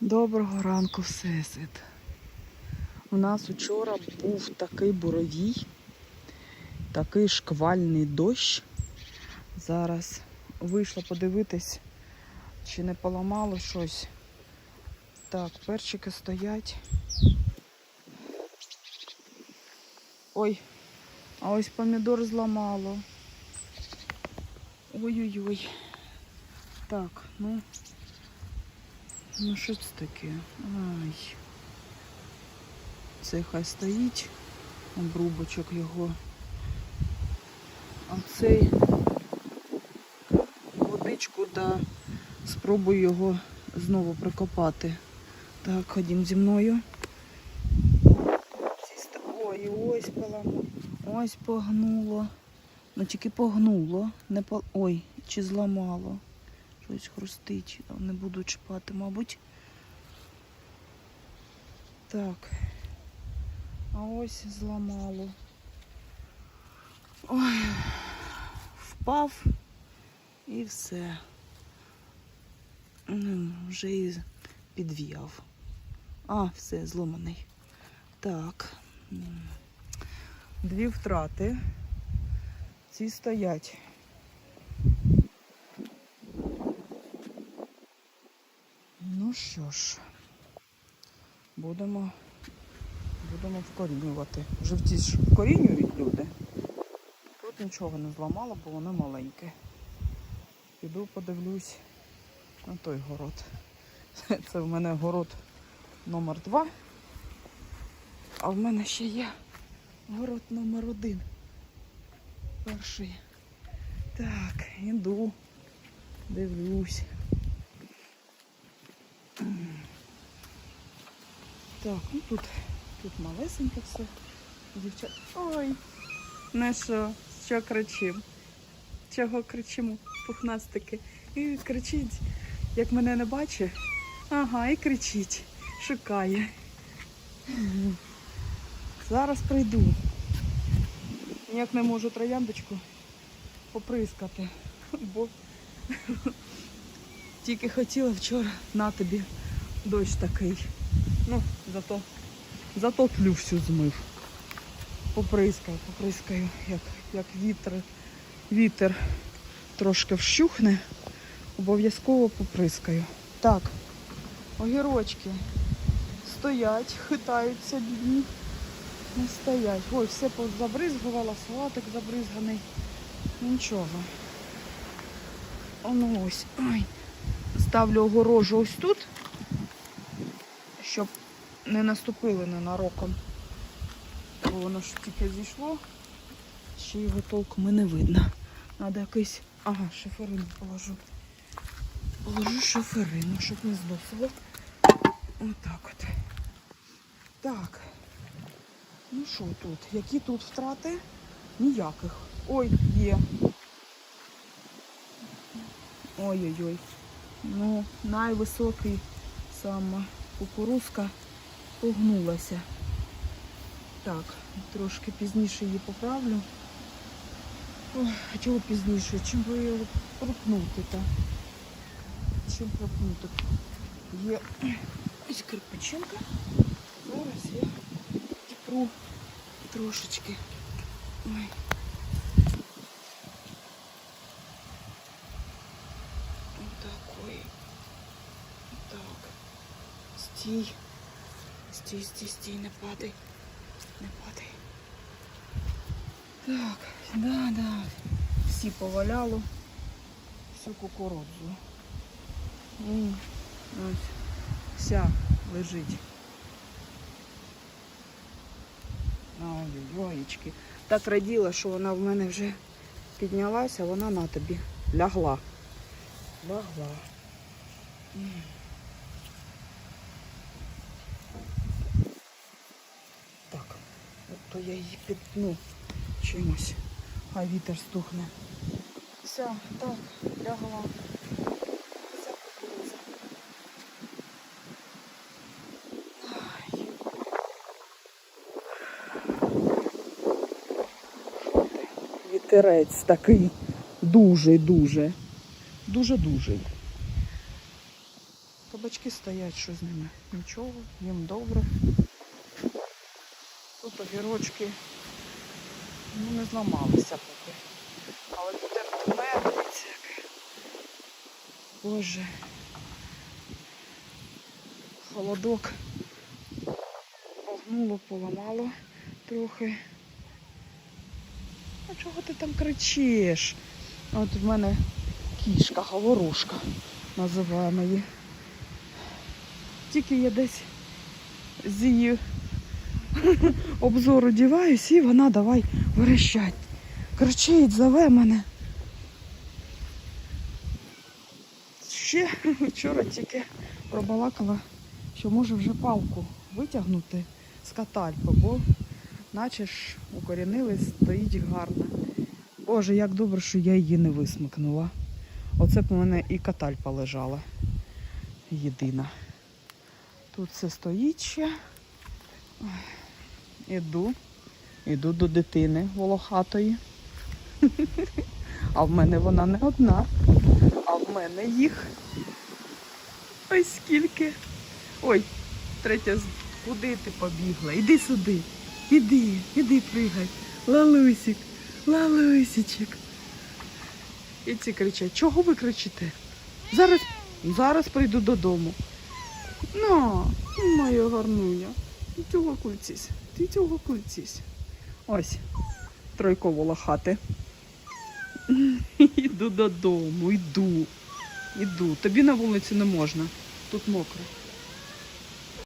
Доброго ранку, Всесвіт. У нас вчора був такий буровій, такий шквальний дощ. Зараз вийшла подивитись, чи не поламало щось. Так, перчики стоять. Ой, а ось помідор зламало. Ой-ой-ой. Так, ну. Ну що це таке? Ай. Це хай стоїть. Обрубочок його. А цей водичку да спробую його знову прикопати. Так, ходім зі мною. Ой, ось поламо. Ось погнуло. Ну тільки погнуло. Не по... Ой, чи зламало. Щось хрустить. Не буду чіпати, мабуть. Так. А ось зламало. Ой, впав і все. Ну, Вже і підв'яв. А, все, зломаний. Так. Дві втрати. Ці стоять. Ну що ж, будемо, будемо вкорінювати. Живці ж вкорінюють люди. Тут нічого не зламало, бо воно маленьке. Піду подивлюсь на той город. Це в мене город номер два. А в мене ще є город номер один. Перший. Так, іду, дивлюсь. Так, ну тут, тут малесеньке все. Дівчат. Ой, ну що, що кричимо? Чого кричимо? Пухнастики. І кричить, як мене не бачить. Ага, і кричить, шукає. Зараз прийду. Ніяк не можу трояндочку поприскати, бо тільки хотіла вчора на тобі дощ такий. Ну, зато, зато тлю всю змив. Поприскаю, поприскаю, як, як вітер, вітер трошки вщухне, обов'язково поприскаю. Так, огірочки стоять, хитаються бідні. Не стоять. Ой, все забризгувала, салатик забризганий. Нічого. Оно ось. Ой. Ставлю огорожу ось тут, щоб не наступили ненароком. Воно ж тільки зійшло, ще його толком і не видно. Надо якийсь... Ага, шиферину положу. Положу шиферину, щоб не зносило. Отак от. Так. Ну що тут? Які тут втрати? Ніяких. Ой, є. Ой-ой-ой. Ну, найвисокий саме кукурузка погнулася. Так, трошки пізніше її поправлю. Ой, а чого пізніше? Чим би його пропнути та? Чим пропнути? Є ось кирпичинка. Зараз я тіпру трошечки. Ой. Такой. Так. Стій. Стій, стій, стій, не падай. Не падай. Так, да, да. Всі поваляло. Всю кукурудзу. Ось. Вся лежить. Ой-ой-ойчки. Так раділа, що вона в мене вже піднялася, вона на тобі лягла. Лягла. М. Так, от то я її підпну чимось. Хай вітер стухне. Все, так, лягла. Вся кукурудза. Ай. Вітерець такий дуже-дуже. Дуже-дуже. кабачки стоять, що з ними? Нічого, їм добре. Тут огірочки ну, не зламалися поки. Але тут мед. Боже. Холодок. Погнуло, поламало трохи. А чого ти там кричиш? От в мене кішка, говорушка називаємо її. Тільки я десь з її обзору діваюсь і вона давай верещать. Кричить, зове мене. Ще вчора тільки пробалакала, що може вже палку витягнути з катальпи, бо наче ж укорінилась, стоїть гарно. Боже, як добре, що я її не висмикнула. Оце б у мене і катальпа лежала. Єдина. Тут все стоїть ще. Іду. Іду до дитини волохатої. А в мене вона не одна. А в мене їх. Ой, скільки. Ой, третя, куди ти побігла? Іди сюди. Іди, іди пригай. Лалусік, лалусічик. І ці кричать, чого ви кричите? Зараз, зараз прийду додому. На, моя гарнуня. Ти цього кульцісь, ти цього кульцісь. Ось, тройково лохати. Іду додому, йду. Іду. Тобі на вулицю не можна. Тут мокро.